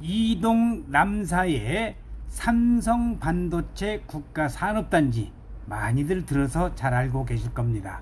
이동 남사의 삼성 반도체 국가 산업단지 많이들 들어서 잘 알고 계실 겁니다.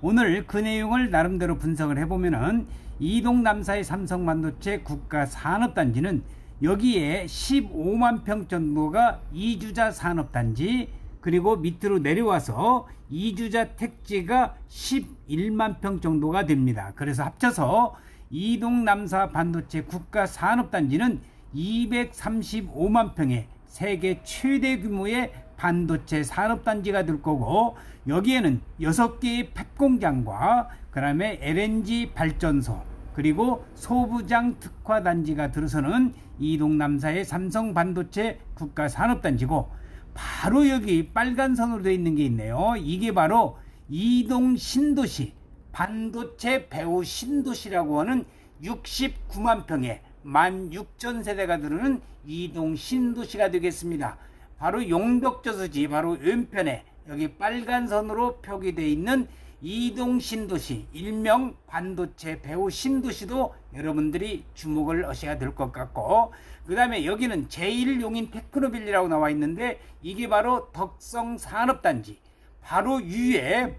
오늘 그 내용을 나름대로 분석을 해보면은 이동 남사의 삼성 반도체 국가 산업단지는 여기에 15만 평 정도가 이주자 산업단지 그리고 밑으로 내려와서 이주자 택지가 11만 평 정도가 됩니다. 그래서 합쳐서 이동 남사 반도체 국가 산업단지는 235만 평의 세계 최대 규모의 반도체 산업단지가 될 거고 여기에는 6개의 팹 공장과 그다음에 LNG 발전소 그리고 소부장 특화 단지가 들어서는 이동 남사의 삼성 반도체 국가 산업단지고 바로 여기 빨간 선으로 되어 있는 게 있네요. 이게 바로 이동 신도시 반도체 배후 신도시라고 하는 69만 평의 16,000 세대가 들어오는 이동 신도시가 되겠습니다. 바로 용벽저수지 바로 왼편에 여기 빨간 선으로 표기되어 있는 이동 신도시 일명 반도체 배후 신도시도 여러분들이 주목을 하셔야 될 것 같고 그 다음에 여기는 제1용인 테크노빌리라고 나와 있는데 이게 바로 덕성 산업단지 바로 위에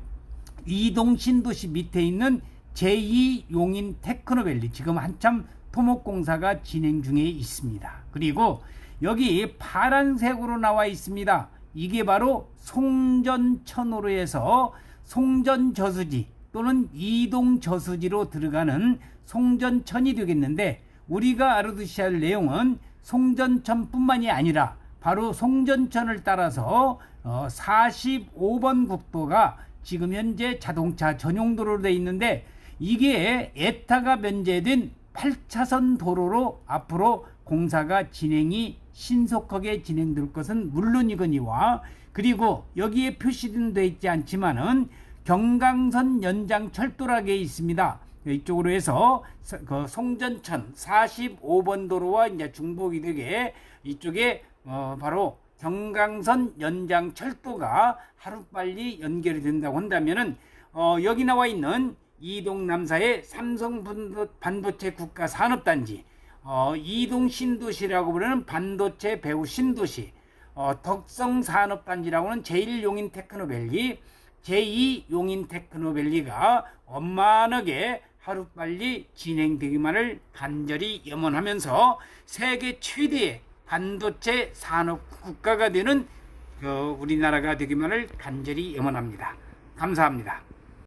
이동 신도시 밑에 있는 제2용인 테크노밸리 지금 한참 토목공사가 진행 중에 있습니다. 그리고 여기 파란색으로 나와 있습니다. 이게 바로 송전천으로 해서 송전저수지 또는 이동저수지로 들어가는 송전천이 되겠는데 우리가 알아두셔야 할 내용은 송전천뿐만이 아니라 바로 송전천을 따라서 어, 45번 국도가 지금 현재 자동차 전용 도로로 되어 있는데 이게 에타가 면제된 8차선 도로로 앞으로 공사가 진행이 신속하게 진행될 것은 물론이거니와 그리고 여기에 표시된 돼 있지 않지만은 경강선 연장 철도락에 있습니다. 이쪽으로 해서 서- 그 송전천 45번 도로와 이제 중복이 되게 이쪽에 어 바로 경강선 연장 철도가 하루빨리 연결이 된다고 한다면은 어 여기 나와 있는 이동 남사의 삼성 반도- 반도체 국가 산업단지 어 이동 신도시라고 부르는 반도체 배후 신도시 어 덕성 산업단지라고는 제1용인 테크노밸리 제2용인 테크노밸리가 원만하게 하루빨리 진행되기만을 간절히 염원하면서 세계 최대의 반도체 산업 국가가 되는 그 우리나라가 되기만을 간절히 염원합니다. 감사합니다.